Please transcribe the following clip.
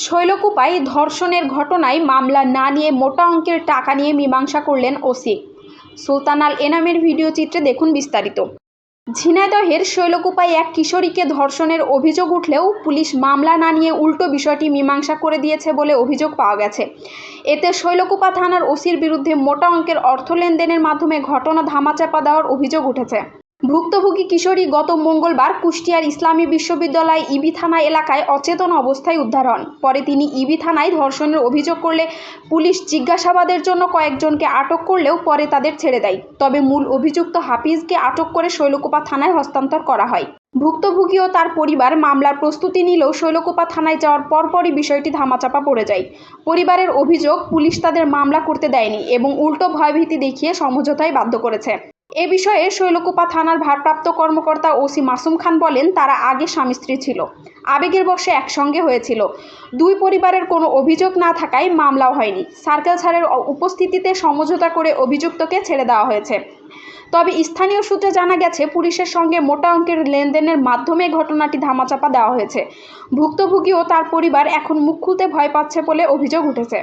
শৈলকুপায় ধর্ষণের ঘটনায় মামলা না নিয়ে মোটা অঙ্কের টাকা নিয়ে মীমাংসা করলেন ওসি। সুলতানাল এনামের ভিডিও চিত্রে দেখুন বিস্তারিত। ঝিনাইদহের শৈলকুপায় এক কিশোরীকে ধর্ষণের অভিযোগ উঠলেও পুলিশ মামলা না নিয়ে উল্টো বিষয়টি মীমাংসা করে দিয়েছে বলে অভিযোগ পাওয়া গেছে। এতে শৈলকুপা থানার ওসির বিরুদ্ধে মোটা অঙ্কের অর্থ লেনদেনের মাধ্যমে ঘটনা ধামাচাপা দেওয়ার অভিযোগ উঠেছে। ভুক্তভোগী কিশোরী গত মঙ্গলবার কুষ্টিয়ার ইসলামী বিশ্ববিদ্যালয় ইবি থানা এলাকায় অচেতন অবস্থায় উদ্ধার হন। পরে তিনি ইবি থানায় ধর্ষণের অভিযোগ করলে পুলিশ জিজ্ঞাসাবাদের জন্য কয়েকজনকে আটক করলেও পরে তাদের ছেড়ে দেয়। তবে মূল অভিযুক্ত হাফিজকে আটক করে শৈলকোপা থানায় হস্তান্তর করা হয়। ভুক্তভোগী ও তার পরিবার মামলার প্রস্তুতি নিলেও শৈলকোপা থানায় যাওয়ার পরপরই বিষয়টি ধামাচাপা পড়ে যায়। পরিবারের অভিযোগ, পুলিশ তাদের মামলা করতে দেয়নি এবং উল্টো ভয়ভীতি দেখিয়ে সমঝোতায় বাধ্য করেছে। এ বিষয়ে শৈলকুপা থানার ভারপ্রাপ্ত কর্মকর্তা ওসি মাসুম খান বলেন, তারা আগে স্বামী স্ত্রী ছিল। আবেগের বশে একসঙ্গে হয়েছিল। দুই পরিবারের কোনো অভিযোগ না থাকায় মামলাও হয়নি। সার্কেল স্যারের উপস্থিতিতে সমঝোতা করে অভিযুক্তকে ছেড়ে দেওয়া হয়েছে। তবে স্থানীয় সূত্রে জানা গেছে, পুলিশের সঙ্গে মোটা অঙ্কের লেনদেনের মাধ্যমে ঘটনাটি ধামাচাপা দেওয়া হয়েছে। ভুক্তভোগী ও তার পরিবার এখন মুখ খুলতে ভয় পাচ্ছে বলে অভিযোগ উঠেছে।